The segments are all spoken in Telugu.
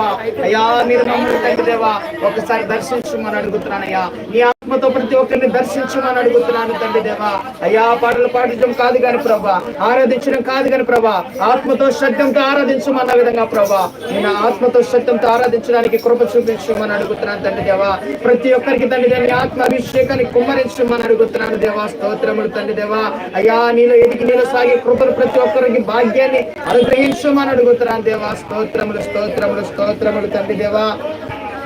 ప్రభా అయ్యా మీరు మమ్మల్ని తండ్రి దేవా ఒకసారి దర్శించమని అడుగుతున్నానయ్యా. ఆత్మతో ప్రతి ఒక్కరిని దర్శించమని అడుగుతున్నాను తండ్రి దేవా. అయ్యా పాటలు పాడించడం కాదు కాని ప్రభా ఆరాధించడం కాదు కాని ప్రభా ఆత్మతో శబ్దంతో ఆరాధించమన్న విధంగా ప్రభా నేను ఆత్మతో శబ్దంతో ఆరాధించడానికి కృప చూపించమని అడుగుతున్నాను తండ్రి దేవా. ప్రతి ఒక్కరికి తండ్రి దేవా ఆత్మ అభిషేకాన్ని కుమ్మరించమని అడుగుతున్నాను దేవా. స్తోత్రములు తండ్రి దేవా. అయ్యా నీలో ఎదిగి నీలో సాగే కృపలు ప్రతి ఒక్కరికి భాగ్యాన్ని అనుగ్రహించమని అడుగుతున్నాను దేవా. స్తోత్రములు స్తోత్రములు స్తోత్రములు తండ్రి దేవా.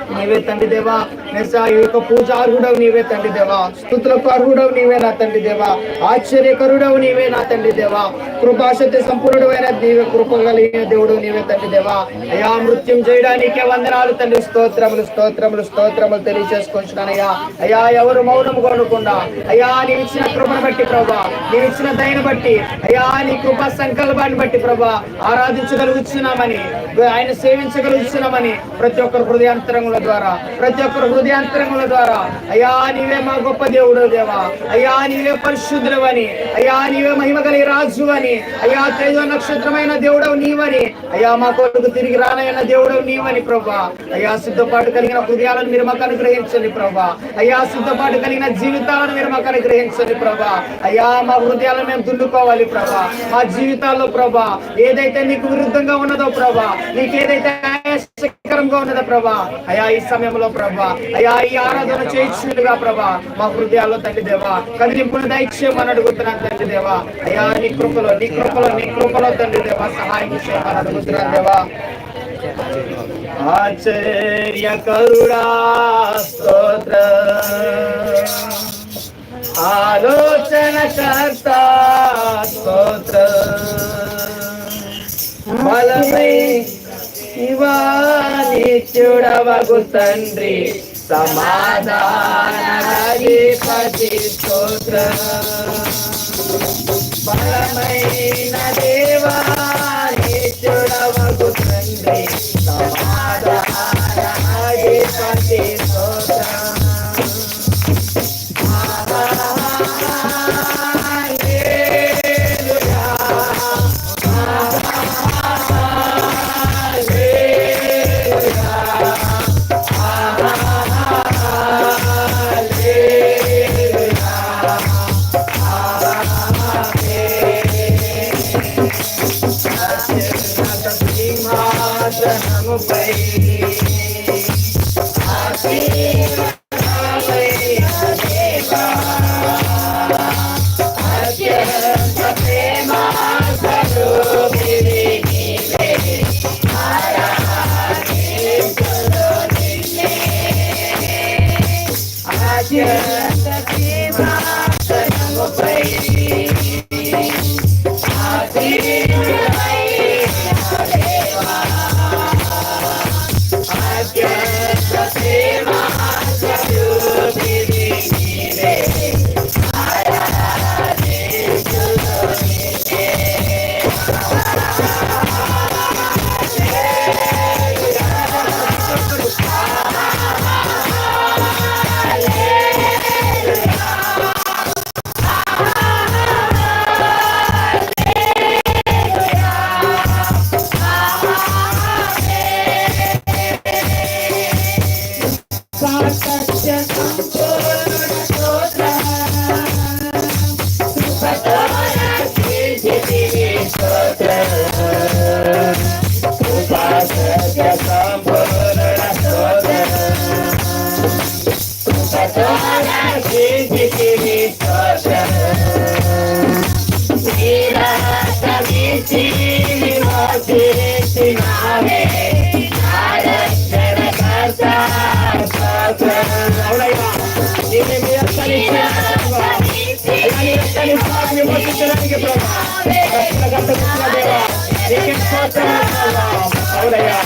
నీవే తండ్రి దేవా. మెస్సా ఈ యొక్క పూజ అర్హుడవు నీవే తండ్రి దేవా. స్థుతులకు అర్హుడవు నీవే నా తండ్రి దేవా. ఆశ్చర్యకరుడవు నీవే నా తండ్రి దేవా. కృపాశక్తి సంపూర్ణమైన అయిన నీవే కృప కలిగిన దేవుడు నీవే తండ్రి దేవా. అయా మృత్యం చేయడానికే వందనాలు తండ్రి స్తోత్రములు స్తోత్రములు స్తోత్రములు తెలియజేసుకుంటున్నానయ్యా అయ్యా ఎవరు మౌనం కొనకుండా అయ్యా నీ ఇచ్చిన కృపను బట్టి ప్రభా. నేను ఇచ్చిన దయను బట్టి అయ్యా నీ కృపా సంకల్పాన్ని బట్టి ప్రభా ఆరాధించగలుగుతున్నామని ఆయన సేవించగలుగుతున్నామని ప్రతి ఒక్కరు హృదయాంతరంగుల ద్వారా ప్రతి ఒక్కరు హృదయాంతరంగుల ద్వారా అయ్యా నీవే మా గొప్ప దేవుడు దేవా అయ్యా నీవే పరిశుద్ధుడు అని అయ్యా నీవే మహిమ కలిగి రాజు అని అయ్యా తేజ నక్షత్రమైన దేవుడవు నీవని అయ్యా మా కొడుకు తిరిగి రానైన దేవుడవు నీవని ప్రభా అయ్యా సిద్ధపాటు కలిగిన హృదయాలను మీరు మాకు అనుగ్రహించండి ప్రభా అయ్యా సిద్ధపాటు కలిగిన జీవితాలను మీరు మాకు అనుగ్రహించండి ప్రభా అయ్యా మా హృదయాలు మేము దున్నుకోవాలి ప్రభా. మా జీవితాల్లో ప్రభా ఏదైతే నీకు విరుద్ధంగా ఉన్నదో ప్రభా నీకేదైతే ఆయాసకరంగా ఉన్నదో ప్రభా అయ్యా ఈ సమయంలో ప్రభా అయా ఈ ఆరాధన చేయించుగా ప్రభా మా హృదయాల్లో తండ్రి దేవా కదిలింపును దయచేయమని అడుగుతున్నాను తండ్రి దేవా. అయ్యా నీ కృపలో నీ కృపలో నీ కృపలో తండ్రి దేవా సహాయం చేయమని అడుగుతున్నాను దేవా. ఆశ్చర్య కరుడా స్తోత్ర. ఆలోచన కర్త స్తోత్ర బలమై నిత్యుడవగు తండ్రి సమాధానపతి స్తోత్ర బలమైన దేవా నిత్యుడవగు తండ్రి సమాధానపతి నీకే స్తోత్రం ప్రభా అవునయ్యా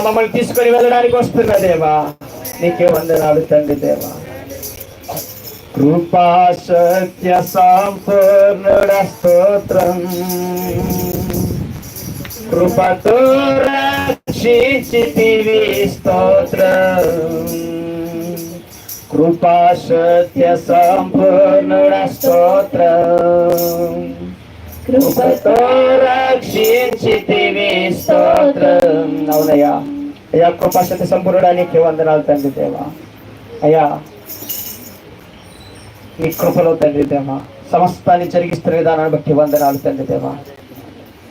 మమ్మల్ని తీసుకొని వెళ్ళడానికి వస్తున్న దేవా. నీకే వందనాలు తండ్రి దేవా. కృపా సత్య సంపూర్ణుడ స్తోత్రం. కృపతో రక్షించితివి స్తోత్రం. కృపా సత్య సంపూర్ణుడ స్తోత్రం. కృపతో రక్షించితివి స్తోత్రం. అవునయ్యా. అయ్యా కృపాశక్తి సత్య సంపూర్ణడానికి వందనాలు తండ్రి దేవా. అయ్యా నీ కృపలో తండ్రి దేవా. సమస్తాన్ని జరిగిస్తున్న విధానాన్ని బట్టి వందనాలు తండ్రి దేవా.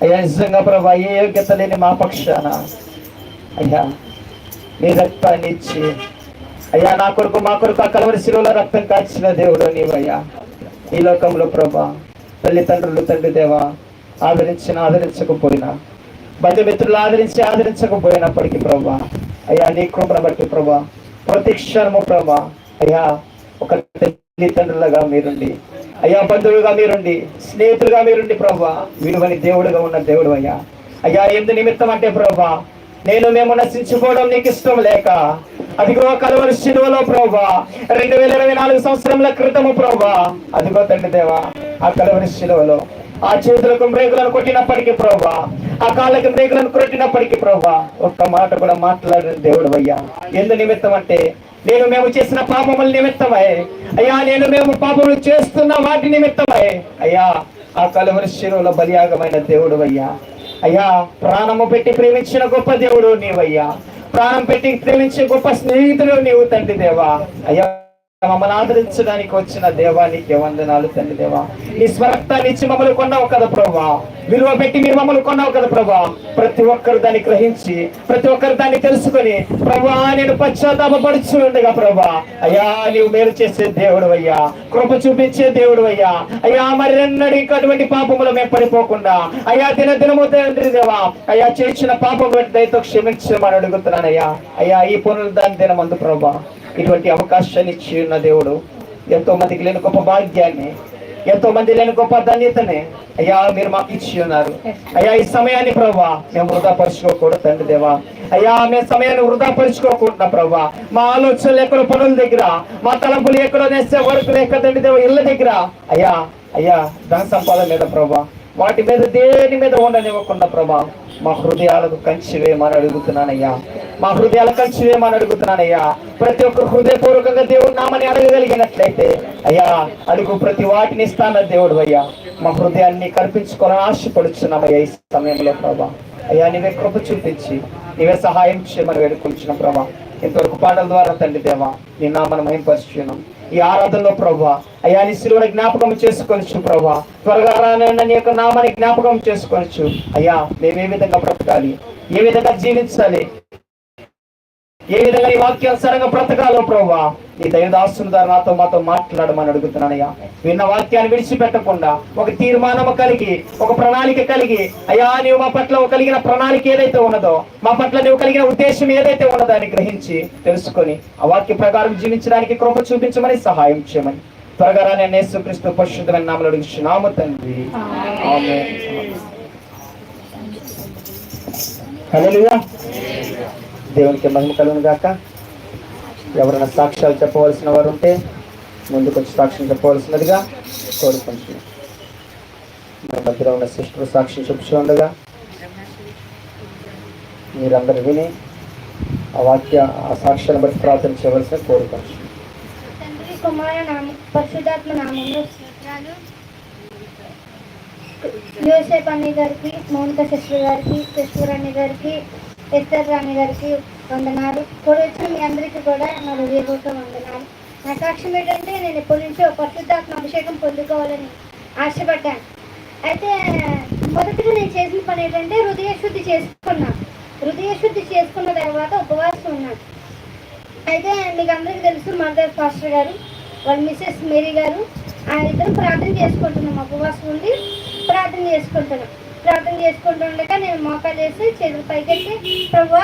అయ్యా నిజంగా ప్రభా ఏ యోగ్యత లేని మా పక్షాన అయ్యా నీ రక్తాన్ని ఇచ్చి అయ్యా నా కొరకు మా కొరకు ఆ కలవరి శిలువలో రక్తం కాచిన దేవుడు నీవయ్యా. ఈ లోకంలో ప్రభా తల్లిదండ్రులు తండ్రి దేవా ఆదరించిన ఆదరించకపోయినా బంధుమిత్రులు ఆదరించి ఆదరించకపోయినప్పటికీ ప్రభా అయ్యా నీ కృపను బట్టి ప్రభా ప్రతి క్షణము ప్రభా అయ్యా ఒక తల్లిదండ్రులుగా మీరుండి అయ్యా బంధువులుగా మీరుండి స్నేహితులుగా మీరుండి ప్రభా విలువని దేవుడుగా ఉన్న దేవుడు అయ్యా. అయ్యా ఎందు నిమిత్తం అంటే ప్రభా నేను మేము నశించుకోవడం నీకు ఇష్టం లేక. అదిగో కలవరి శిలువలో ప్రభా రెండు వేల ఇరవై నాలుగు సంవత్సరముల క్రితము ప్రభా అదిగో తండ్రి దేవా ఆ కలవరి శిలువలో. ఆ చేతులకు బ్రేకులను కొట్టినప్పటికీ ప్రభా ఆ కాళ్ళకి బ్రేకులను కొట్టినప్పటికీ ప్రభా ఒక్క మాట కూడా మాట్లాడిన దేవుడు అయ్యా. ఎందు నిమిత్తం అంటే నేను మేము చేసిన పాపముల నిమిత్తమై. అయ్యా నేను మేము పాపములు చేస్తున్న వాటి నిమిత్తమై. అయ్యా ఆ కలవరి శిలువలో బలియాగమైన దేవుడు అయ్యా. అయ్యా ప్రాణము పెట్టి ప్రేమించిన గొప్ప దేవుడు నీవయ్యా. ప్రాణం పెట్టి ప్రేమించే గొప్ప స్నేహితుడు నీవు తండ్రి దేవా. అయ్యా మమ్మల్ని ఆదరించడానికి వచ్చిన దేవానికి వందనాలు తండ్రి దేవా. నీ స్వరక్తాన్ని ఇచ్చి మమ్మల్ని కొన్నావు కదా ప్రభా. విలువ పెట్టి మీరు మమ్మల్ని కొన్నావు కదా ప్రభా. ప్రతి ఒక్కరు దాన్ని గ్రహించి ప్రతి ఒక్కరు దాన్ని తెలుసుకొని ప్రభా నేను పశ్చాత్తాపడుచు ఉండగా ప్రభా. అయ్యా నీవు మేలు చేసే దేవుడు అయ్యా. కృప చూపించే దేవుడు అయ్యా. అయ్యా మరి రెండడి అటువంటి పాపములు మేము పడిపోకుండా అయ్యా దిన దినము తండ్రి దేవా. అయ్యా చేసిన పాపం దయతో క్షమించమని అడుగుతున్నానయ్యా. అయ్యా ఈ పనులు దాని దినమందు ప్రభా. ఇటువంటి అవకాశాన్ని ఇచ్చి ఉన్న దేవుడు. ఎంతో మందికి లేని గొప్ప భాగ్యాన్ని ఎంతో మంది లేని గొప్ప ధన్యతని అయ్యా మీరు మాకు ఇచ్చి ఉన్నారు. అయ్యా ఈ సమయాన్ని ప్రభా మేము వృధా పరుచుకోకూడదు తండ్రి దేవా. అయ్యా మేము సమయాన్ని వృధా పరుచుకోకుండా ప్రభా. మా ఆలోచనలు ఎక్కడ పనుల దగ్గర మా తలంపులు ఎక్కడో నేస్తే వరకు ఎక్కడ తండ్రి దేవ ఇళ్ళ దగ్గర. అయ్యా అయ్యా ధన సంపాదన లేదా ప్రభా. వాటి మీద దేని మీద ఉండనివ్వకుండా ప్రభా మా హృదయాలకు కంచి వేయమని అడుగుతున్నానయ్యా. మా హృదయాలకు కంచి వేయమని అడుగుతున్నానయ్యా. ప్రతి ఒక్కరు హృదయపూర్వకంగా దేవుడు నామని అడగగలిగినట్లయితే అయ్యా అడుగు ప్రతి వాటిని ఇస్తాన దేవుడు అయ్యా. మా హృదయాన్ని కల్పించుకోవాలని ఆశపడుచున్నామయ్యా ఈ సమయంలో ప్రభా. అయ్యా నీవే కృప చూపించి నీవే సహాయం చేయమని వేడుకొచ్చిన ప్రభా. ఇంతవరకు పాటల ద్వారా తండ్రి దేవా నీ నామను మహింపరుచున్నాం ఈ ఆరాధనలో ప్రభా అయ్యా నీ శిలువని జ్ఞాపకం చేసుకోవచ్చు ప్రభా. త్వరగా రానన్న నీ యొక్క నామాన్ని జ్ఞాపకం చేసుకోవచ్చు అయ్యా మేము ఏ విధంగా బ్రతకాలి? ఏ విధంగా జీవించాలి? ఏ విధంగా ఈ వాక్యానుసారంగా బ్రతకాలో ప్రభా? నీ దయదాసుని ద్వారా నాతో మాతో మాట్లాడమని అడుగుతున్నానయ్యా. విన్న వాక్యాన్ని విడిచిపెట్టకుండా ఒక తీర్మానం కలిగి ఒక ప్రణాళిక కలిగి అయ్యా నీవు మా పట్ల కలిగిన ప్రణాళిక ఏదైతే ఉన్నదో మా పట్ల నువ్వు కలిగిన ఉద్దేశం ఏదైతే ఉన్నదో అని గ్రహించి తెలుసుకొని ఆ వాక్య ప్రకారం జీవించడానికి కృప చూపించమని సహాయం చేయమని. త్వరగా రాని యేసుక్రీస్తు పరిశుద్ధమైన నామలు అడుగుతున్నాము తండ్రి. ఆమేన్. హల్లెలూయా దేవునికి మహిమ కలుగును గాక. ఎవరైనా సాక్ష్యాలు చెప్పవలసిన వారు ఉంటే ముందుకు వచ్చి సాక్ష్యం చెప్పవలసినదిగా కోరుకుంటున్నాను. మన మధ్యలో ఉన్న సిస్టర్ సాక్ష్యం చెప్పుచూ ఉండగా మీరందరూ విని ఆ వాక్య ఆ సాక్ష్యాన్ని బట్టి ప్రార్థన చేయవలసిన కోరుకుంటున్నాను. తండ్రి కుమార నామ పరిశుధాత్మ నామంలో స్తోత్రాలు. యోసేప్ గారికి మౌనిక సిస్టర్ గారికి సిస్టర్ అన్నయ్య గారికి ఎస్తర్ రాణి గారికి వందనాలు. కూడా వచ్చిన మీ అందరికీ కూడా నా హృదయపూర్వక వందనాలు. నా సాక్ష్యం ఏంటంటే నేను ఎప్పటి నుంచో పరిశుద్ధాత్మ అభిషేకం పొందుకోవాలని ఆశపడ్డాను. అయితే మొదటిగా నేను చేసిన పని ఏంటంటే హృదయ శుద్ధి చేసుకున్నాను హృదయ శుద్ధి చేసుకున్న తర్వాత ఉపవాసం ఉన్నాను. అయితే మీకు అందరికీ తెలుసు మదర్ ఫాస్టర్ గారు వాళ్ళ మిస్సెస్ మేరీ గారు ఆ ఇద్దరు ప్రార్థన చేసుకుంటున్నాం. ఉపవాసం ఉండి ప్రార్థన చేసుకుంటున్నాం. ప్రార్థన చేసుకుంటుండగా నేను మోకాలు చేసి చేతులు పైకెత్తి ప్రభు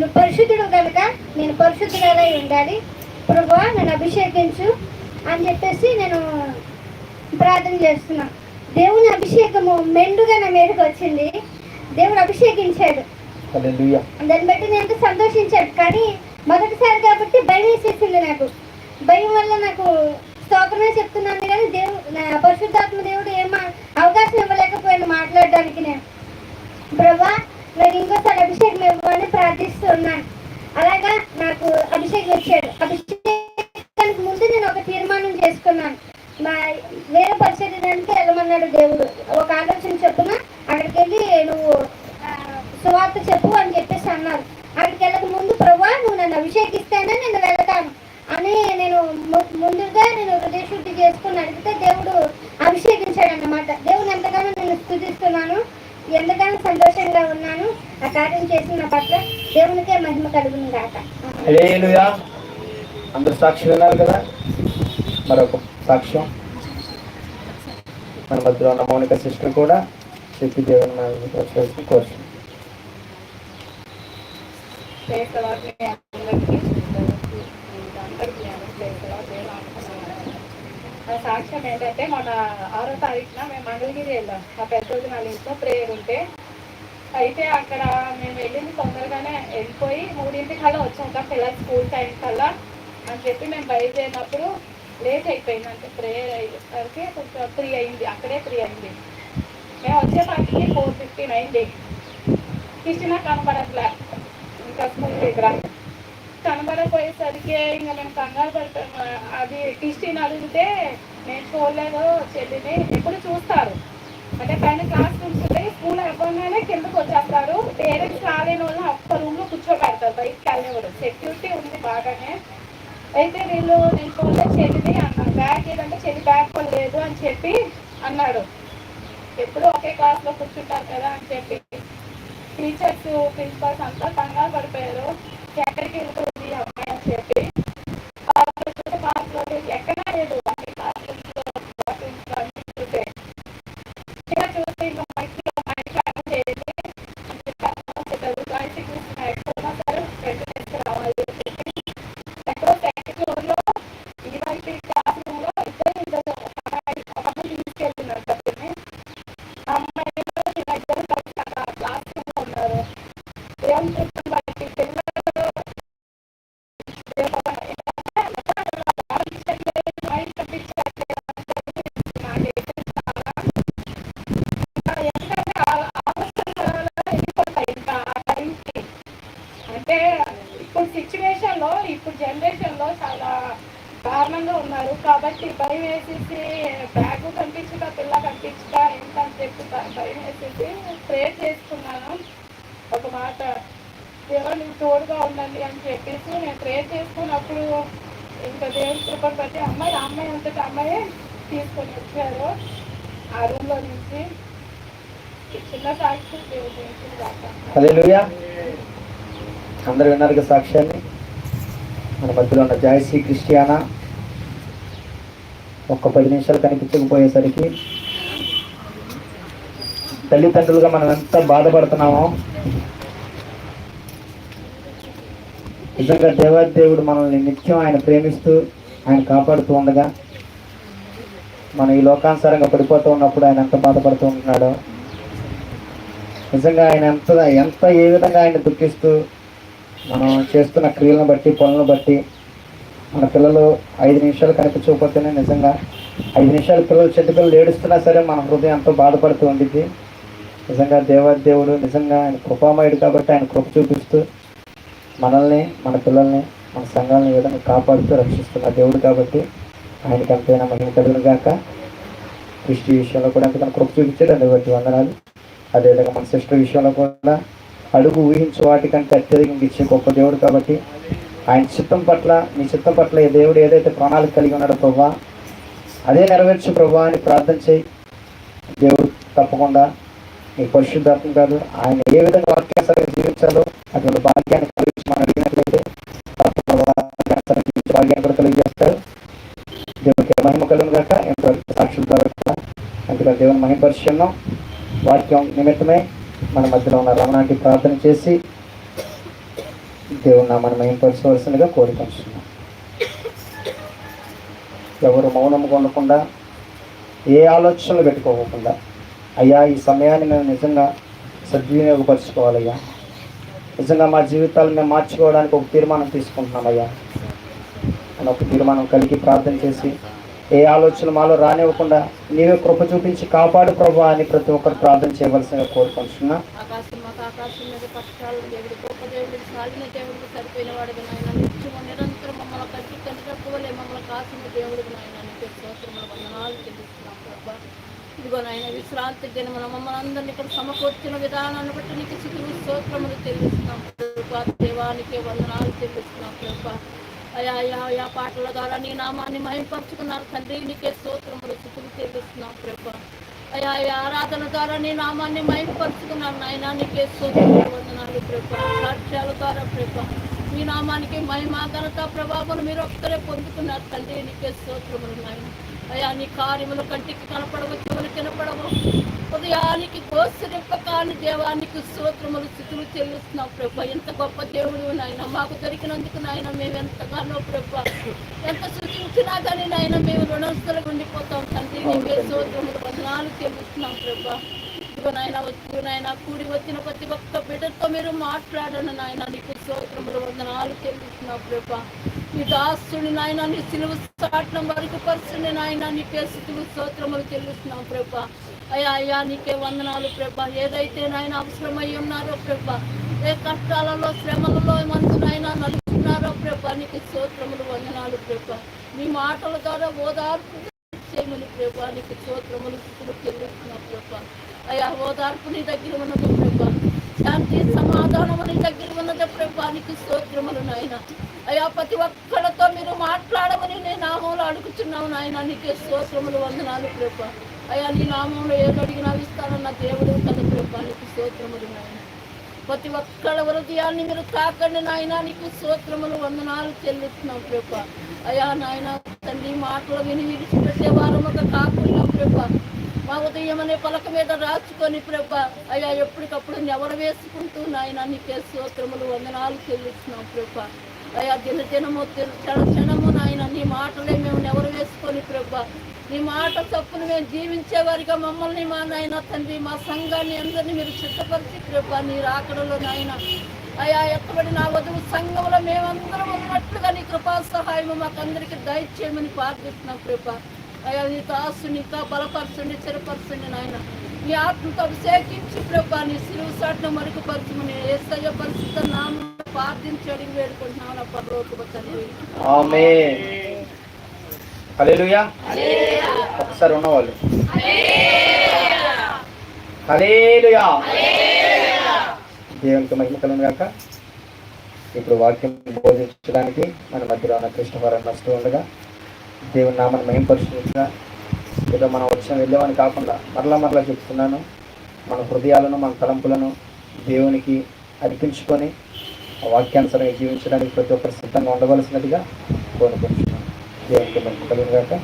నువ్వు పరిశుద్ధుడు కనుక నేను పరిశుద్ధుడై ఉండాలి. ప్రభువా నన్ను అభిషేకించు అని చెప్పేసి నేను ప్రార్థన చేస్తున్నా. దేవుని అభిషేకము మెండుగా నా మీదకి వచ్చింది. దేవుడు అభిషేకించాడు. దాన్ని బట్టి నేను ఎంతో సంతోషించాను. కానీ మొదటిసారి కాబట్టి భయం వేసేసింది నాకు. భయం వల్ల నాకు స్తోత్రమే చెప్తున్నాను కానీ దేవుడు నా పరిశుద్ధాత్మ దేవుడు ఏం మా- అవకాశం ఇవ్వలేకపోయాను మాట్లాడడానికి నేను. ప్రభా మీరు ఇంకోసారి అభిషేకం ఇవ్వమని ప్రార్థిస్తున్నాను. అలాగా నాకు అభిషేకం ఇచ్చాడు. అభిషేకానికి ముందు నేను ఒక తీర్మానం చేసుకున్నాను. మా వేరే దానికి వెళ్ళమన్నాడు దేవుడు. ఒక ఆలోచన చెప్పున అక్కడికి వెళ్ళి నువ్వు సువార్త చెప్పు అని చెప్పేసి అన్నారు అక్కడికి వెళ్ళక ముందు ప్రభా నువ్వు నన్ను అభిషేకిస్తేనే నేను వెళ్తాను. అని నేను ము- ముందుగా నేను హృదయ శుద్ధి చేసుకుని అడిగితే దేవుడు అభిషేకించాడు అన్నమాట దేవుని ఎంతగానో నేను స్థుతిస్తున్నాను. ఎంతగానో సంతోషంగా ఉన్నాను? ఆ కార్యం చేసిన పట్ల దేవునికే మహిమ కలుగును గాక. హల్లెలూయా. అందరు సాక్షి విన్నారు కదా? మరొక సాక్ష్యం. మన మధ్యలో ఉన్న మౌనిక సిస్టర్ కూడా చెప్పి దేవుని నామమున వచ్చేసి కోరుతున్నాను పేసవారిని అందరికీ అందరికీ పేసవారి ఆ సాక్ష్యం ఏంటంటే మొన్న ఆరో తారీఖున మేము మంగళగిరి వెళ్ళాం. మా పెద్ద రోజు వాళ్ళ ఇంట్లో ప్రేయర్ ఉంటే అయితే అక్కడ మేము వెళ్ళింది తొందరగానే వెళ్ళిపోయి మూడింటి కల్లా వచ్చాక కదా పిల్లల స్కూల్ టైం కల్లా అని చెప్పి మేము బయలుదేరినప్పుడు లేట్ అయిపోయింది అంటే ప్రేయర్ అయ్యేసరికి కొంచెం త్రీ అయింది. అక్కడే త్రీ అయింది. మేము వచ్చేసరికి ఫోర్ ఫిఫ్టీన్ అయింది కిచెన్ కనబడట్లే ఇంకా స్కూల్ దగ్గర. కనబడపోయేసరికి ఇంకా మేము కంగారు పడిపోయాము అది కిస్టిని అడిగితే నేను చూడలేదు చెల్లిని. ఎప్పుడు చూస్తారు. అంటే పైన క్లాస్ రూమ్స్ ఉంటాయి. స్కూల్ అవ్వగానే కిందకు వచ్చేస్తారు. పేరెంట్స్ రాలేని వాళ్ళు ఒక్క రూమ్లో కూర్చోబెడతారు. బయటకు వెళ్ళేవారు సెక్యూరిటీ ఉంది బాగానే. అయితే వీళ్ళు నేను చూడలేదు చెల్లిని అన్న బ్యాగ్ ఏదంటే చెల్లి బ్యాగ్ కూడా లేదు అని చెప్పి అన్నాడు. ఎప్పుడు ఒకే క్లాస్లో కూర్చుంటారు కదా అని చెప్పి. టీచర్స్ ప్రిన్సిపల్స్ అంతా కంగారు పడిపోయారు. ఎక్కడికి వెళ్తూ దారుణంగా ఉన్నారు. కాబట్టి భయం వేసేసి బ్యాగ్ కనిపించక పిల్ల కనిపించక ఎంత అని చెప్పి భయం వేసేసి ప్రేర్ చేసుకున్నాను ఒక మాట దేవుడు నీకు తోడుగా ఉండండి అని చెప్పేసి నేను ప్రేర్ చేసుకున్నప్పుడు ఇంకా దేవుడి కృపను బట్టి అమ్మాయి ఆ అమ్మాయి అంతటి అమ్మాయి తీసుకొని వచ్చారు. ఆ రూమ్లో నుంచి చిన్న సాక్షి దేవుడు అందరూ విన్నారు సాక్ష్యాన్ని? మన మధ్యలో ఉన్న జాయశ్రీ క్రిస్టియానా. ఒక్క పది నిమిషాలు కనిపించకపోయేసరికి తల్లిదండ్రులుగా మనం ఎంత బాధపడుతున్నామో నిజంగా దేవాదేవుడు మనల్ని నిత్యం ఆయన ప్రేమిస్తూ ఆయన కాపాడుతూ ఉండగా మనం ఈ లోకానుసారంగా పడిపోతూ ఉన్నప్పుడు ఆయన ఎంత బాధపడుతూ ఉంటున్నాడో నిజంగా ఆయన ఎంత ఎంత ఏ విధంగా ఆయన దుఃఖిస్తూ మనం చేస్తున్న క్రియలను బట్టి పనులను బట్టి మన పిల్లలు ఐదు నిమిషాలు కనిపించకపోతేనే నిజంగా ఐదు నిమిషాలు పిల్లలు చెట్టు పిల్లలు ఏడుస్తున్నా సరే మన హృదయం ఎంతో బాధపడుతూ ఉండిద్ది. నిజంగా దేవాదేవుడు నిజంగా ఆయన కృపామయుడు కాబట్టి ఆయన కృప చూపిస్తూ మనల్ని మన పిల్లల్ని మన సంఘాలను విధంగా కాపాడుతూ రక్షిస్తున్న దేవుడు కాబట్టి ఆయనకి ఎంతైనా మహిమ కలుగును గాక. దృష్టి విషయంలో కూడా అంతకన్నా కృప చూపించాడు. అందుకు వందనాలు. అదేవిధంగా మన సిస్టర్ విషయంలో కూడా అడుగు ఊహించు వాటికంటే అత్యధికంగా ఇచ్చే గొప్ప దేవుడు కాబట్టి ఆయన చిత్తం పట్ల నీ చిత్తం పట్ల ఈ దేవుడు ఏదైతే ప్రణాళిక కలిగి ఉన్నాడో ప్రభా అదే నెరవేర్చు ప్రభా అని ప్రార్థన చేయి. దేవుడు తప్పకుండా నీ పరిశుద్ధాత్మ కాదు ఆయన ఏ విధంగా వాక్యాసరంగా జీవించాలో అటువంటి భాగ్యాన్ని కలిగించి మనం అడిగినట్లయితే తప్పకుండా భాగ్యాన్ని కూడా కలిగజేస్తాడు దేవుడికి మహిమ కలుగును గాక ఎంతో సాక్షుల ద్వారా కూడా. దేవుని మహిమపరిచున్నాం వాక్యం నిమిత్తమే మన మధ్యలో ఉన్న రమణానికి ప్రార్థన చేసి దేవుని నామని మహిమపరచవలసిందిగా కోరుకుంటున్నాం ఎవరు మౌనం కొనకుండా ఏ ఆలోచనలు పెట్టుకోకుండా అయ్యా ఈ సమయాన్ని మేము నిజంగా సద్వినియోగపరచుకోవాలయ్యా. నిజంగా మా జీవితాలు మేము మార్చుకోవడానికి ఒక తీర్మానం తీసుకుంటున్నాం అయ్యా అని ఒక తీర్మానం కలిగి ప్రార్థన చేసి ఏ ఆలోచన మాలో రానివ్వకుండా నీవే కృప చూపించి కాపాడు ప్రభు అని ప్రతి ఒక్కరు ప్రార్థన చేయవలసిందిగా కోరుకుంటున్నా. ఆకాశం ఆకాశం మీద సాగిన సరిపోయిన వాడికి నాయన. నిరంతరం మమ్మల్ని మమ్మల్ని దేవుడికి నాయన. వందనాలు ఇదిగో నాయన విశ్రాంతి దినమున మమ్మల్ని అందరినీ ఇక్కడ సమకూర్చిన విధానాన్ని బట్టి నీకు స్థితులు స్తోత్రములు తెలుస్తున్నాం దేవానికి వందనాలు తెలుస్తున్నాం ప్రభా. అయా అయా అయా పాటల ద్వారా నీ నామాన్ని మహింపరుచుకున్నారు తండ్రి. నీకే స్తోత్రములు స్థుతులు చెల్లిస్తున్నాం ప్రభా. అయా అయా ఆరాధన ద్వారా నీ నామాన్ని మహిమపరుచుకున్నాను నాయన. నీకే స్తోత్రములు వందనాలు ప్రభా. సాక్ష్యాల ద్వారా ప్రభా మీ నామానికి మహిమ ఘనత ప్రభావం మీరు ఒక్కరే పొందుకున్నారు తండ్రి. నీకే స్తోత్రములు నాయన. అయా నీ కార్యములు కంటికి కనపడవు చెవులు కనపడవు ఉదయానికి గోసరింప కాని దేవానికి స్తోత్రములు స్థితులు చెల్లిస్తున్నావు ప్రభా. ఎంత గొప్ప దేవుడు నాయన. మాకు దొరికినందుకు నాయన మేము ఎంతగానో ప్రభా. ఎంత సృష్టించినా కానీ నాయన మేము రుణస్థులకు ఉండిపోతాం తండ్రి. నీకే స్తోత్రములు వందనాలు చెల్లిస్తున్నాం ప్రభా. ఇదిగో నాయన వచ్చు నాయన కూడి వచ్చిన ప్రతి ఒక్క బిడ్డతో మీరు మాట్లాడను నాయన. నీకు స్తోత్రములు వందనాలు చెల్లిస్తున్నావు ప్రభా. ఈ దాస్తుని నాయన నీ సిలువ సాటం వరకు పరిస్థితి నాయన నీకే స్థితులు స్తోత్రములు చెల్లిస్తున్నాం ప్రభా. అయ్యా అయ్యా నీకే వందనాలు ప్రభా. ఏదైతే నాయన అవసరమై ఉన్నారో ప్రభా ఏ కష్టాలలో శ్రమలలో మనసునైనా నలుస్తున్నారో ప్రభా నీకు స్తోత్రములు వందనాలు ప్రభా. మీ మాటల ద్వారా ఓదార్పు చేయమని ప్రభా నీకు స్తోత్రములు స్థితులు చెల్లిస్తున్నాం ప్రభా. అయ్యా ఓదార్పు నీ దగ్గర ఉన్నది ప్రభా. శాంతి సమాధానం నీ దగ్గర ఉన్నది ప్రభా నీకు స్తోత్రములు నాయన. అయ్యా ప్రతి ఒక్కళ్ళతో మీరు మాట్లాడమని నేను నామంలో అడుగుతున్నావు నాయన. నీకే స్తోత్రములు వందనాలు కృప. అయ్యా నీ నామంలో ఏది అడిగినా ఇస్తానన్న దేవుడు కదా కృప. నీకు స్తోత్రములు నాయన. ప్రతి ఒక్కళ్ళ హృదయాన్ని మీరు తాకండి నాయన. నీకు స్తోత్రములు వందనాలు చెల్లిస్తున్నాం కృప. అయ్యా నాయన తండ్రి మాటలు విని విడిచిపెట్టే వారం ఒక కాకుండా ప్రభా మా ఉదయం అనే పలక మీద రాసుకొని ప్రభ అయ్యా ఎప్పటికప్పుడు ఎవరు వేసుకుంటూ నాయన నీకే స్తోత్రములు వందనాలు చెల్లిస్తున్నాం ప్రభా అయ్యా దిన దినము క్షణ క్షణము నాయన నీ మాటలే మేము నెవరు వేసుకొని ప్రభా. నీ మాట తప్పును మేము జీవించే వారిగా మమ్మల్ని మా నాయన తండ్రి మా సంఘాన్ని అందరినీ మీరు చిత్తపరిచి ప్రభా నీ రాకడలో నాయన. అయా ఎత్తబడి నా వధువు సంఘంలో మేమందరం ఉన్నట్లుగా నీ కృపా సహాయము మాకందరికి దయచేయమని ప్రార్థిస్తున్నాం ప్రభా. అయ్యా నీ దాసుని ఇంకా బలపరచండి చిరపరచండి నాయన. నీ ఆత్మతో అభిషేకించి ప్రభా నీ సిలువు సాట్ను మరుగుపరచమని ఏసయ్య పరిస్థితి నామం ప్రార్థించి అడిగి ఆమె ఒకసారి ఉన్నవాళ్ళు. దేవునికి మహిమ కలుగును గాక. ఇప్పుడు వాక్యం బోధించడానికి మన మధ్యలో ఉన్న కృష్ణవరం నష్టం ఉండగా దేవుని నామని మహింపరుచుగా ఏదో మనం వచ్చిన వెళ్ళేవని కాకుండా మరలా మరలా చెప్తున్నాను. మన హృదయాలను మన తలంపులను దేవునికి అర్పించుకొని వాక్యానుసరంగా జీవించడానికి ప్రతి ఒక్కరు సిద్ధంగా ఉండవలసినదిగా కోరుకుంటున్నాను. దేవునికి మహిమ కలుగును గాక.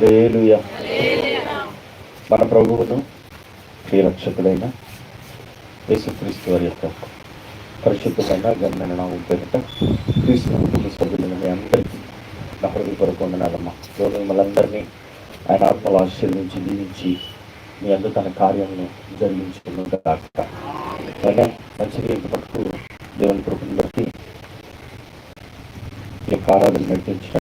ప్రైజ్ మన ప్రభువును ప్రియరక్షకుడైన యేసుక్రీస్తు వారి యొక్క పరిశుద్ధమైన గమ్యన నామం పేరిట క్రీస్తు కుటుంబ సభ్యులను మీ అందరికీ నా హృదయపూర్వక వందనాలమ్మా. దేవుడు మిమ్మల్ని అందరినీ ఆయన ఆత్మలు ఆశీర్వించి దీవించి మీ అందరూ తన కార్యమును జరిగించుకున్నాక మంచిగా ఇంటి పట్టుకు దేవుని కృపను బట్టి ఈ యొక్క ఆరాధన నడిపించిన